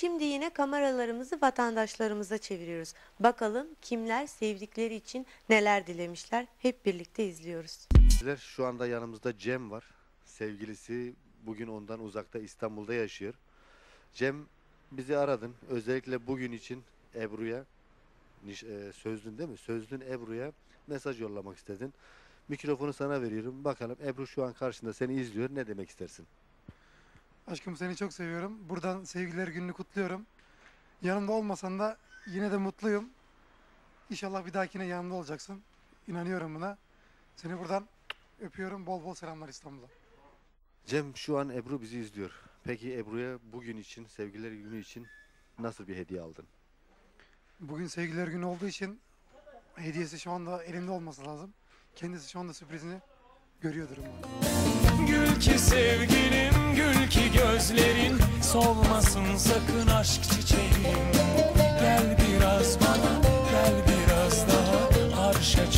Şimdi yine kameralarımızı vatandaşlarımıza çeviriyoruz. Bakalım kimler sevdikleri için neler dilemişler. Hep birlikte izliyoruz. Şu anda yanımızda Cem var. Sevgilisi bugün ondan uzakta İstanbul'da yaşıyor. Cem bizi aradın. Özellikle bugün için Ebru'ya e, sözlün değil mi? Sözlün Ebru'ya mesaj yollamak istedin. Mikrofonu sana veriyorum. Bakalım Ebru şu an karşında seni izliyor. Ne demek istersin? Aşkım seni çok seviyorum. Buradan sevgililer gününü kutluyorum. Yanımda olmasan da yine de mutluyum. İnşallah bir dahakine yanımda olacaksın. İnanıyorum buna. Seni buradan öpüyorum. Bol bol selamlar İstanbul'a. Cem şu an Ebru bizi izliyor. Peki Ebru'ya bugün için, sevgililer günü için nasıl bir hediye aldın? Bugün sevgililer günü olduğu için hediyesi şu anda elimde olması lazım. Kendisi şu anda sürprizini görüyor durumda. Gül ki sevgilim, gül ki gözlerin Solmasın sakın aşk çiçeğim. Gel biraz bana, gel biraz daha. Arşa